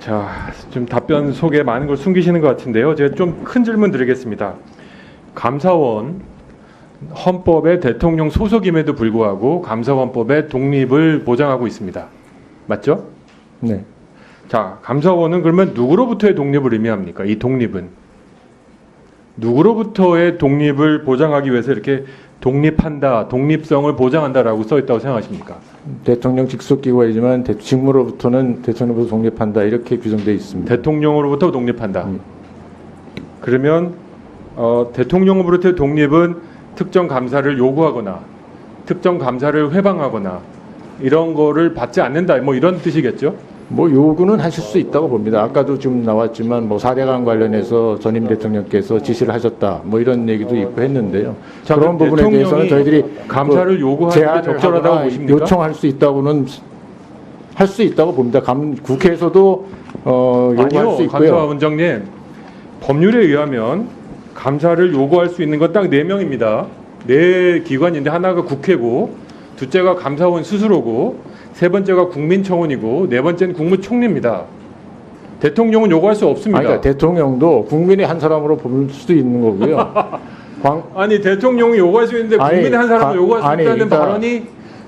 자, 좀 답변 속에 많은 걸 숨기시는 것 같은데요. 제가 좀 큰 질문 드리겠습니다. 감사원 헌법의 대통령 소속임에도 불구하고 감사원법의 독립을 보장하고 있습니다. 맞죠? 네. 자, 감사원은 그러면 누구로부터의 독립을 의미합니까? 이 독립은 누구로부터의 독립을 보장하기 위해서 이렇게 독립한다, 독립성을 보장한다라고 써 있다고 생각하십니까? 대통령 직속 기관이지만 대- 직무로부터는 대통령으로부터 독립한다 이렇게 규정되어 있습니다. 대통령으로부터 독립한다. 음. 그러면 어, 대통령으로부터의 독립은 특정 감사를 요구하거나 특정 감사를 회방하거나 이런 거를 받지 않는다. 뭐 이런 뜻이겠죠? 뭐 요구는 하실 수 있다고 봅니다. 아까도 지금 나왔지만 뭐 사대강 관련해서 전임 대통령께서 지시를 하셨다. 뭐 이런 얘기도 있고 했는데요. 자, 그런 부분에 대해서는 저희들이 감사를 그 요구하는 게 적절하다고 보십니까? 요청할 수 있다고는 할 수 있다고 봅니다. 감, 국회에서도 어, 요구할 아니요, 수 있고요. 감사원장님. 법률에 의하면 감사를 요구할 수 있는 건 딱 네 명입니다. 네 기관인데 하나가 국회고, 둘째가 감사원 스스로고, 세 번째가 국민청원이고, 네 번째는 국무총리입니다. 대통령은 요구할 수 없습니다. 아니, 그러니까 대통령도 국민의 한 사람으로 볼 수도 있는 거고요. 광, 아니 대통령이 요구할 수 있는데 아니, 국민의 한 사람은 가- 요구할 수 아니, 있다는 그러니까- 발언이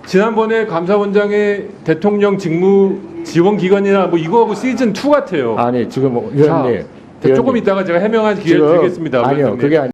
지난번에 감사원장의 대통령 직무 지원 기관이나 뭐 이거하고 시즌 2 같아요. 아니 지금 뭐 위원님, 조금 위원님. 이따가 제가 해명할 기회를 드리겠습니다. 아니요, 위원장님. 그게 아니.